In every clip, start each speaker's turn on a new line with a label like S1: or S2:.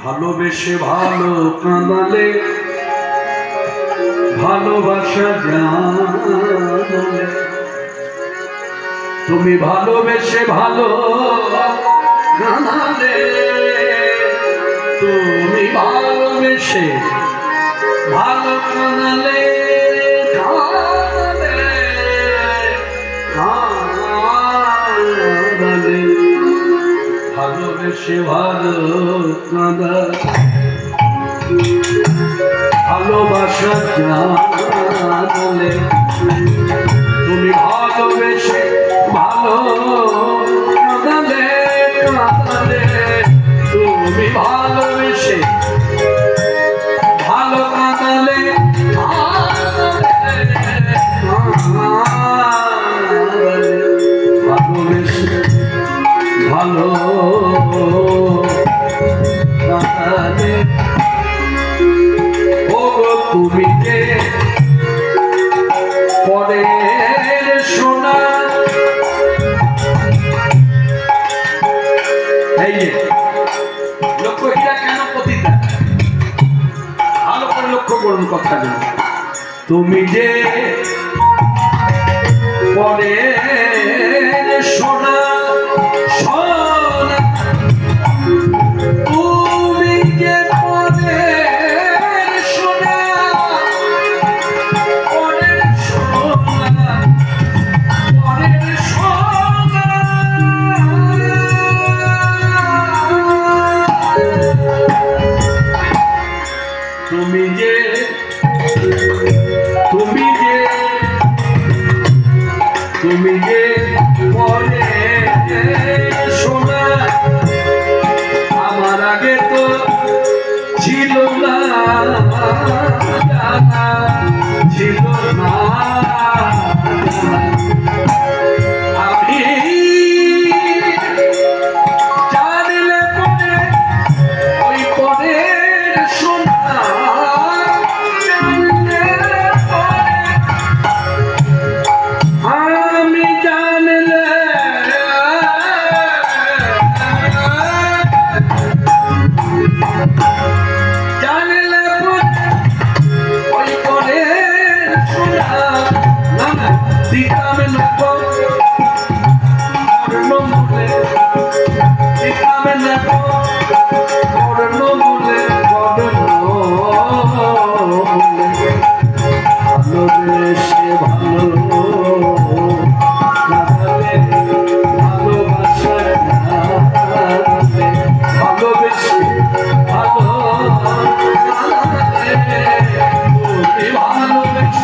S1: ভালোবেসে ভালো কাঁদালে ভালোবাসা জানলে। তুমি ভালোবেসে ভালো কাঁদালে, তুমি ভালোবেসে ভালো কাঁদালে কাঁদালে কাঁদালে। ভালোবেসে ভালো কাঁদা ভালোবাসা জানলে লক্ষ্য হীরা কেন পতিতা? ভালো করে লক্ষ্য করুন কথাটা। তুমি যে পরে সোনা জানা, ছিল না।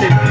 S1: Thank you.